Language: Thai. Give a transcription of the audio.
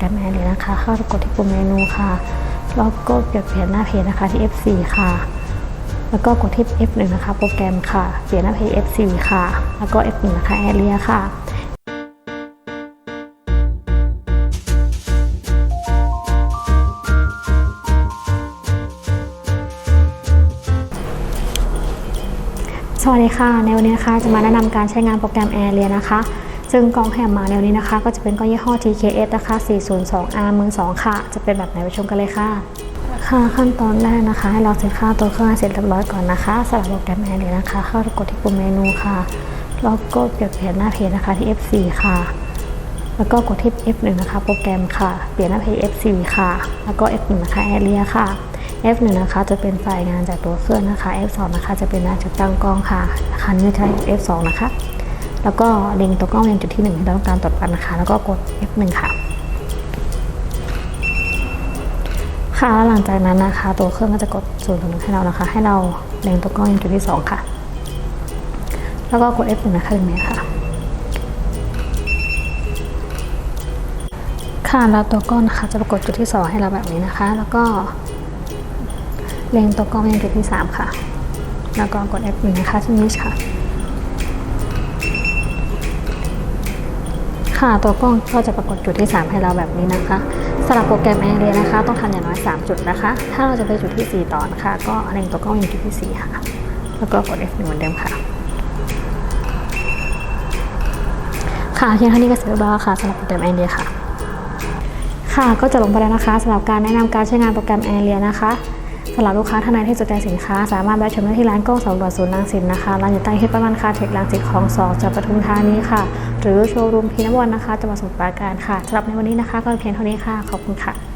แกรมแอร์เลยนะคะ เข้าไปกดที่ปุ่มเมนูค่ะแล้วก็เปลี่ยนเปลี่ยนหน้าเพจนะคะที่ F4 ค่ะ แล้วก็กดที่ F1 นะคะโปรแกรมค่ะ เปลี่ยนหน้าเพจ F4 ค่ะ แล้วก็ F1 นะคะแอเรียค่ะสวัสดีค่ะ ในวันนี้นะคะจะมาแนะนำการใช้งานโปรแกรม a อ r รียนะคะ ซึ่งกล้องแฮมมาแนวนี้นะคะ ก็จะเป็นกล้องยี่ห้อ TKS นะคะ 402R มือ2ค่ะ จะเป็นแบบไหนไปชมกันเลยค่ะค่ะขั้นตอนแรกนะคะ ให้เราเซตค่าตัวเครื่องให้เสร็จเรียบร้อยก่อนนะคะสำหรับโปรแกรม a อ r รียนะคะ เข้าไปกดที่ปุ่มเมนูค่ะแล้วก็เปลี่ยนเพจหน้าเพจนะคะที่ F4 ค่ะ แล้วก็กดที่ F1 นะคะ โปรแกรมค่ะ เปลี่ยนหน้าเพจ F4 ค่ะ แล้วก็ F1 นะคะแอเรียค่ะ F1 นะคะจะเป็นไฟล์งานจากตัวเครื่องนะคะ F2 นะคะจะเป็นงานจากตั้งกล้องค่ะคันนี้ใช้ F2 นะคะ แล้วก็เล็งตัวกล้องยังจุดที่1ที่เราต้องการตรวจปันนะคะ แล้วก็กด F1 ค่ะ ค่ะแล้วหลังจากนั้นนะคะ ตัวเครื่องก็จะกด0ูนย์ถึงหนึ่งให้เรานะคะ ให้เราเล็งตัวกล้องยังจุดที่ 2 ค่ะ แล้วก็กด F1 นะคะหนึ่งเมตรค่ะ ค่ะแล้วตัวกล้องนะคะจะปรากฏจุดที่ 2 ให้เราแบบนี้นะคะ แล้วก็เล็งตัวกล้องยังจุดที่ 3 ค่ะ แล้วก็กด F1 นะคะที่นี้ค่ะ ค่ะตัวกล้องก็จะปรากฏจุดที่ 3 ให้เราแบบนี้นะคะสำหรับโปรแกรมแอร์เรียนะคะ ต้องทำอย่างน้อย 3 จุดนะคะ ถ้าเราจะไปจุดที่ 4 ต่อนะคะก็เล็งตัวกล้องอยังจุดที่ 4 ค่ะ แล้วก็กด F1 เหมือนเดิมค่ะค่ะเพียงเท่านี้ก็เสร็จเรียบร้อยแล้วค่ะสำหรับโปรแกรมแอร์เรียค่ะค่ะก็จะลงไปแล้วนะคะสำหรับการแนะนำการใช้งานโปรแกรม a อ r รียนะคะสำหรับลูกค้าท่านใดที่สนใจสินค้า สามารถแวะชมได้ที่ร้านกล้องสองด่วศูนย์รังสิตนะคะร้านอยู่ใต้ที่ประมาณคาเทครังสิตของสองจังหวัดปทุมธานีค่ะ หรือโชว์รูมพีนวันนะคะจังหวัดสมุทรปราการค่ะสำหรับในวันนี้นะคะก็เพียงเท่านี้ค่ะ ขอบคุณค่ะ